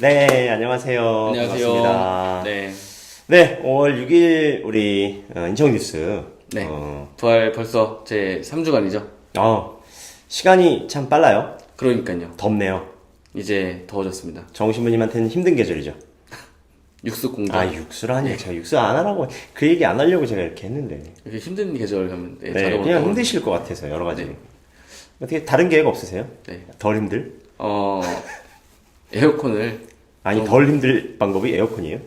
네, 안녕하세요. 안녕하세요. 반갑습니다. 네. 네, 5월 6일 우리 어, 인천 뉴스. 네. 어, 부활 벌써 제 3주간이죠. 어, 시간이 참 빨라요. 그러니까요. 덥네요. 이제 더워졌습니다. 정신부님한테는 힘든 계절이죠. 육수 공장. 아, 육수라니. 제가 육수 안 하라고 그 얘기 안 하려고 제가 이렇게 했는데. 이렇게 힘든 계절 가면 네, 네, 자동으로 그냥 떠오르- 힘드실 것 같아서 여러 가지. 네. 어떻게 다른 계획 없으세요? 네. 덜 힘들? 어 에어컨을 아니, 덜 힘들 방법이 에어컨이에요?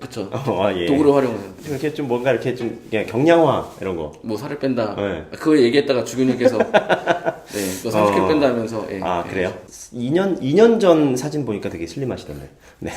그쵸. 어, 아, 예. 도구로 활용하는. 좀 이렇게 좀 뭔가 이렇게 좀 그냥 경량화 이런 거. 뭐 살을 뺀다. 네. 그거 얘기했다가 주균님께서 네, 너 30kg 어. 뺀다 하면서 예, 아, 예. 그래요? 2년, 2년 전 사진 보니까 되게 슬림하시던데. 네.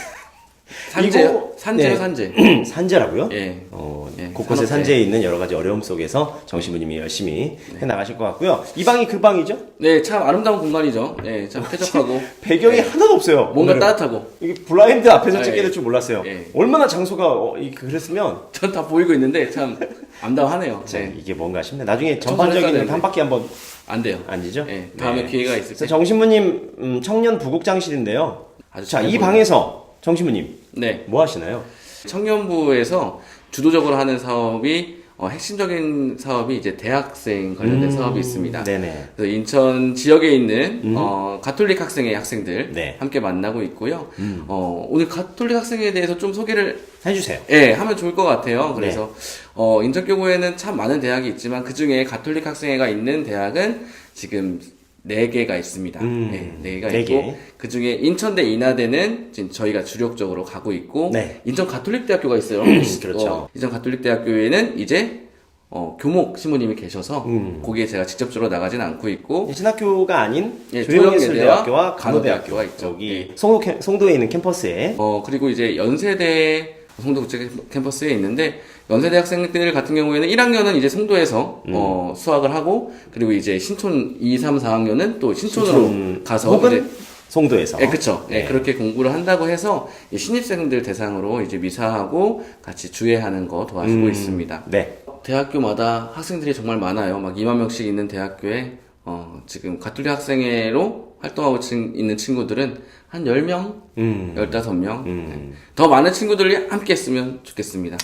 산재 산재요 네. 산재. 산재라고요? 예. 어, 예, 곳곳에 산업재. 산재에 있는 여러 가지 어려움 속에서 정신부님이 열심히 해 나가실 것 같고요. 이 방이 그 방이죠? 네, 참 아름다운 공간이죠. 예, 참 쾌적하고 배경이 하나도 없어요. 네. 뭔가 오늘은. 따뜻하고. 이게 블라인드 앞에서 아, 찍게 예. 될 줄 몰랐어요. 예. 얼마나 장소가 어, 이- 그랬으면 전 다 보이고 있는데 참 암담하네요. 네, 네. 이게 뭔가 싶네. 나중에 전반적인 한. 바퀴 한번 안 돼요. 앉으죠? 예, 다음에 네. 기회가 있을 그래서 때. 정신부님 음, 청년 부국장실인데요. 아주 자, 잘 이. 방에서 정신부님 네. 뭐 하시나요? 청년부에서 주도적으로 하는 사업이 어, 핵심적인 사업이 이제 대학생 관련된 사업이 있습니다. 음, 네네. 그래서 인천 지역에 있는 어, 가톨릭 학생의 학생들 네. 함께 만나고 있고요. 어, 오늘 가톨릭 학생에 대해서 좀 소개를 해주세요. 예, 하면 좋을 것 같아요. 그래서 네. 어, 인천교구에는 참 많은 대학이 있지만 그 중에 가톨릭 학생회가 있는 대학은 지금 네 개가 있습니다. 음, 네, 네 개가 네 있고 개. 그 중에 인천대 인하대는 지금 저희가 주력적으로 가고 있고 네. 인천 가톨릭대학교가 있어요. 그렇죠. 어, 인천 가톨릭대학교에는 이제 어, 교목 신부님이 계셔서 음. 거기에 제가 직접적으로 나가진 않고 있고 신학교가 아닌 예, 조영예대와 간호대학교 간호대학교가 있죠. 여기 예. 송도 캠- 송도에 있는 캠퍼스에 어, 그리고 이제 연세대 송도국제 캠퍼스에 있는데 연세대 학생들 같은 경우에는 1학년은 이제 송도에서 음. 어, 수학을 하고 그리고 이제 신촌 2, 3, 4학년은 또 신촌으로 신촌 가서 혹은 송도에서 예, 그쵸. 예, 네. 그렇게 공부를 한다고 해서 이 신입생들 대상으로 이제 미사하고 같이 주회하는 거 도와주고 음. 있습니다. 네. 대학교마다 학생들이 정말 많아요. 막 2만 명씩 있는 대학교에 어, 지금 가톨릭 학생회로 활동하고 친- 있는 친구들은 한 10명, 음. 15명. 음. 더 많은 친구들이 함께 했으면 좋겠습니다.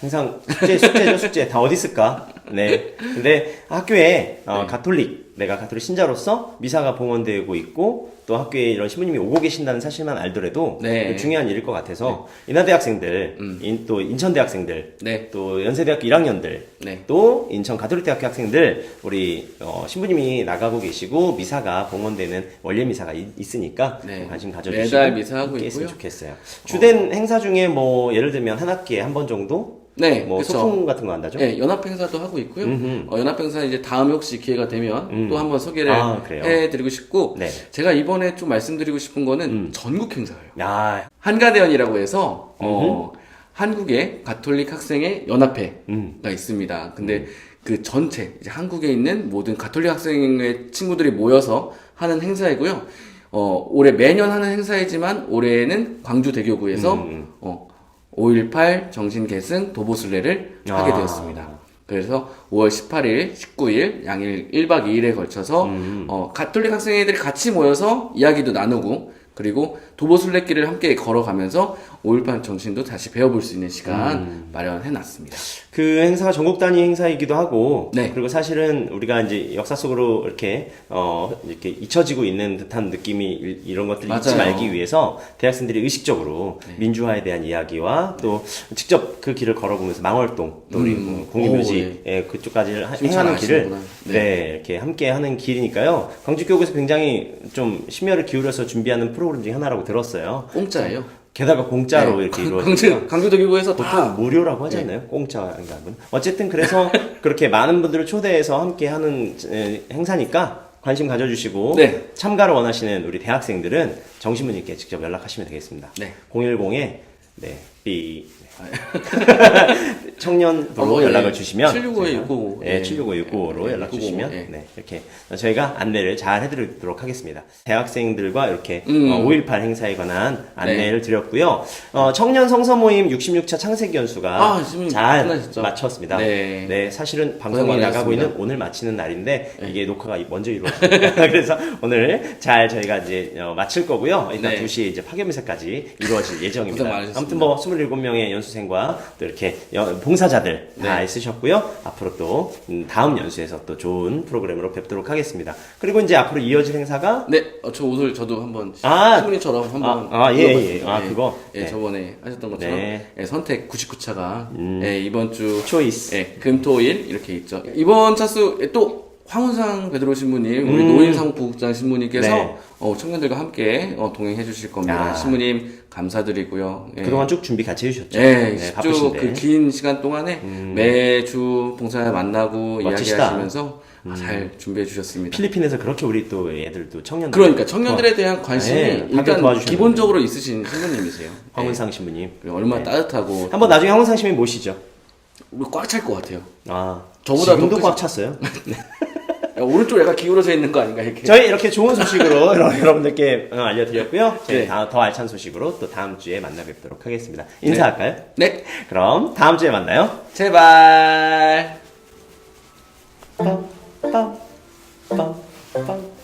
항상 숙제 숙제죠 숙제 다 어디 있을까? 네. 근데 학교에 어, 네. 가톨릭 내가 가톨릭 신자로서 미사가 봉헌되고 있고 또 학교에 이런 신부님이 오고 계신다는 사실만 알더라도 네. 중요한 일일 것 같아서 인하대 학생들, 음. 인- 또 인천대 학생들, 네. 또 연세대학교 1학년들, 네. 또 인천 가톨릭대학교 학생들 우리 어, 신부님이 나가고 계시고 미사가 봉헌되는 원래 미사가 있, 으니까 네. 관심 가져주시고 매달 미사하고 함께 했으면 있고요. 좋겠어요. 주된 행사 중에 뭐 예를 들면 한 학기에 한 번 정도 네, 뭐 그쵸. 소풍 같은 거 한다죠? 네, 연합 행사도 하고 있고요. 음흠. 어, 연합 행사 이제 다음에 혹시 기회가 되면 음. 또 한번 소개를 아, 그래요? 해드리고 싶고 네. 제가 이번에 좀 말씀드리고 싶은 거는 음. 전국 행사예요. 야, 한가대연이라고 해서 어, 한국의 가톨릭 학생의 연합회가 음. 있습니다. 근데 그 전체 이제 한국에 있는 모든 가톨릭 학생의 친구들이 모여서 하는 행사이고요. 어, 올해 매년 하는 행사이지만 올해는 광주 대교구에서 음. 어, 5.18 정신 계승 도보순례를 하게 아. 되었습니다. 그래서 5월 18일, 19일 양일 1박 2일에 걸쳐서 음. 어, 가톨릭 학생회들이 같이 모여서 이야기도 나누고 그리고 도보순례길을 함께 걸어가면서 5.18 정신도 다시 배워볼 수 있는 시간 음. 마련해 놨습니다. 그 행사가 전국 단위 행사이기도 하고 네. 그리고 사실은 우리가 이제 역사 속으로 이렇게 어 이렇게 잊혀지고 있는 듯한 느낌이 이- 이런 것들 잊지 맞아요. 말기 위해서 대학생들이 의식적으로 네. 민주화에 대한 이야기와 또 직접 그 길을 걸어보면서 망월동 또 우리 음. 뭐 공유묘지 오, 예, 그쪽까지 하- 지금 잘 행하는 길을 아시는구나. 네. 네. 이렇게 함께 하는 길이니까요 광주교구에서 굉장히 좀 심혈을 기울여서 준비하는 프로그램 중에 하나라고 들었어요. 공짜예요. 게다가 공짜로 네. 이렇게 광- 이루어지니까 광주, 강주도교구에서 보통 다 무료라고 않나요? 공짜인가 하면. 어쨌든 그래서 그렇게 많은 분들을 초대해서 함께 하는 에, 행사니까 관심 가져주시고 네. 참가를 원하시는 우리 대학생들은 정신부님께 직접 연락하시면 되겠습니다. 네. 010에 네, B 청년부로 어, 연락을 예. 주시면 765에 655. 예, 예. 765-655로 예, 연락 655, 주시면 예. 네, 이렇게 저희가 안내를 잘 해드리도록 하겠습니다. 대학생들과 이렇게 음. 어, 5.18 행사에 관한 안내를 드렸고요. 어, 청년 성서 모임 66차 창세기 연수가 아, 지금 잘 끝나셨죠? 마쳤습니다. 네. 사실은 방송이 고생 나가고. 있는 오늘 마치는 날인데 이게 녹화가 먼저 이루어집니다. 그래서 오늘 잘 저희가 이제 어, 마칠 거고요. 일단 네. 2시에 이제 파견 미사까지 이루어질 고생 예정입니다. 많으셨습니다. 아무튼 뭐 27명의 연수생과 또 이렇게 여- 봉사자들 다 네. 있으셨고요. 앞으로 또 음, 다음 연수에서 또 좋은 프로그램으로 뵙도록 하겠습니다. 그리고 이제 앞으로 이어질 행사가 네, 어, 저 오늘 저도 한번 아. 신부님처럼 한번 아, 아, 예, 물어봤습니다. 예. 아, 그거? 예, 네. 저번에 하셨던 것처럼 네. 음. 예, 선택 99차가 예, 이번 주 초이스. 예, 금토일 이렇게 있죠. 이번 차수 예, 또 황운상 베드로 신부님, 우리 음. 노인사무국장 신부님께서 네. 어, 청년들과 함께 어, 동행해 주실 겁니다. 야. 신부님 감사드리고요. 예. 그동안 쭉 준비 같이 해주셨죠? 예, 네, 쭉 바쁘신데. 그긴 시간 동안에 매주 봉사 만나고 멋지시다. 이야기하시면서 아, 잘 준비해 주셨습니다. 필리핀에서 그렇게 우리 또 애들도 청년들 그러니까 청년들에 대한 관심이 네, 일단. 기본적으로 있으신 신부님이세요. 황은상 신부님. 예, 얼마나 따뜻하고 한번 나중에 황은상 신부님 모시죠. 꽉 찰 것 같아요. 아, 저보다 지금도 더 꽉 찼어요. 어, 오른쪽 약간 기울어져 있는 거 아닌가 이렇게. 저희 이렇게 좋은 소식으로 여러분들께 어, 알려드렸고요. 저희 네. 다음, 더 알찬 소식으로 또 다음 주에 만나 뵙도록 하겠습니다. 네. 인사할까요? 네. 네. 그럼 다음 주에 만나요. 제발. 빵, 빵, 빵, 빵.